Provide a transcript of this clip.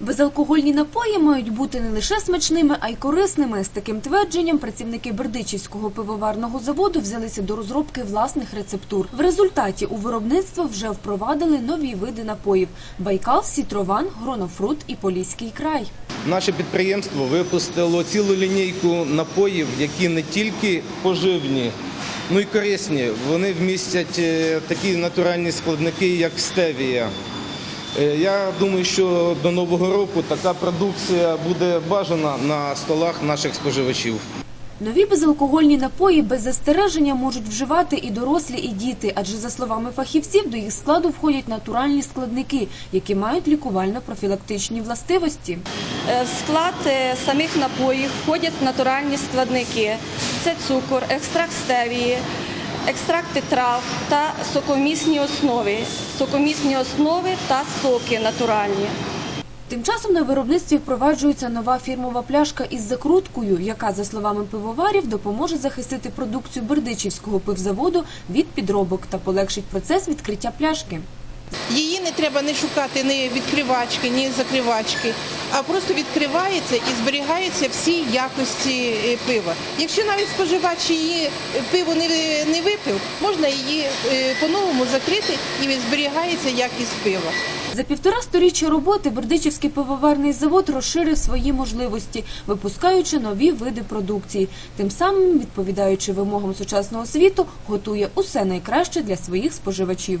Безалкогольні напої мають бути не лише смачними, а й корисними. З таким твердженням працівники Бердичівського пивоварного заводу взялися до розробки власних рецептур. В результаті у виробництво вже впровадили нові види напоїв: Байкал, Сітрован, Гронофрут і Поліський край. Наше підприємство випустило цілу лінійку напоїв, які не тільки поживні, ну й корисні. Вони вмістять е, такі натуральні складники, як стевія. Е, Я думаю, що до нового року така продукція буде бажана на столах наших споживачів. Нові безалкогольні напої без застереження можуть вживати і дорослі, і діти, адже за словами фахівців до їх складу входять натуральні складники, які мають лікувально-профілактичні властивості. Е, В склад е, самих напоїв входять натуральні складники. Це цукор, екстракт стевії, екстракти трав та сокомісні основи, сокомісні основи та соки натуральні. Тим часом на виробництві впроваджується нова фірмова пляшка із закруткою, яка, за словами пивоварів, допоможе захистити продукцію Бердичівського пивзаводу від підробок та полегшить процес відкриття пляшки. Її не треба не шукати ні відкривачки, ні закривачки, а просто відкривається і зберігаються всі якості е, пива. Якщо навіть споживач її е, пиво не, не випив, можна її е, по-новому закрити і зберігається якість пива. За півтора сторіччя роботи Бердичівський пивоварний завод розширив свої можливості, випускаючи нові види продукції. Тим самим, відповідаючи вимогам сучасного світу, готує усе найкраще для своїх споживачів.